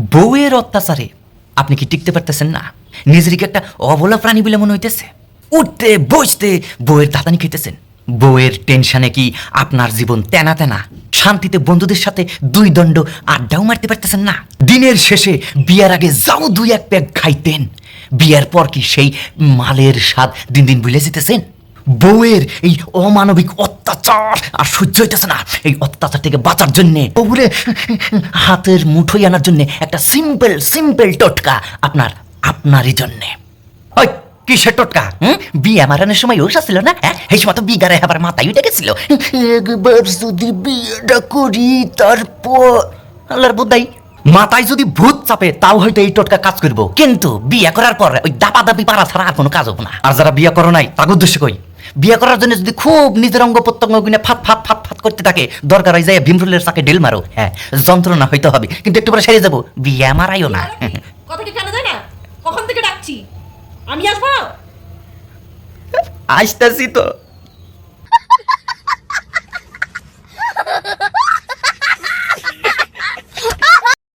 বউয়ের অত্যাচারে আপনি কি টিকতে পারতেছেন না? নিজেকে একটা অবলা প্রাণী বলে মনে হইতেছে। উঠতে, বসতে বউয়ের দাদানি খেতেছেন বউয়ের টেনশনে কি আপনার জীবন তেনা তেনা? শান্তিতে বন্ধুদের সাথে দুই দণ্ড আড্ডাও মারতে পারতেছেন না? দিনের শেষে বিয়ার আগে যাও দুই এক প্যাক খাইতেন। বিয়ার পর কি সেই মালের স্বাদ দিন দিন ভুলে যেতেছেন? বউয়ের এই অমানবিক অত্যাচার আর সহ্য হইতেছে না। এই অত্যাচার থেকে বাঁচার জন্য, বউরে হাতের মুঠোই আনার জন্য একটা সিম্পল সিম্পল টোটকা আপনার, আপনারই জন্যে। কিসের টোটকা? বিয়ে মারানোর সময় ওষ ছিল না? হ্যাঁ? সময় তো বিগারে মাথায় উঠে গেছিল। একবার যদি বিয়েটা করি, তারপর আল্লাহর মাথায় যদি ভূত চাপে, তাও হয়তো এই টোটকা কাজ করব। কিন্তু বিয়ে করার পর ওই দাপা দাপি পারা ছাড়া আর কোনো কাজ হব না। আর যারা বিয়ে করো নাই, তাকে উদ্দেশ্য কই বিয়ে করার জন্য যদি খুব নিজের অঙ্গ প্রত্যঙ্গ গুনে ফাত ফাত ফাত ফাত করতে থাকে দরকার হয় যায় ভীমরুলের চাকে ডেল মারো। হ্যাঁ যন্ত্রণা হইতে হবে। কিন্তু একটু পরে সেরে যাব। বিয়ে মারাইও না। কথা কি কানে যায় না? কখন থেকে ডাকছি? আমি আসব? আসতেছি তো।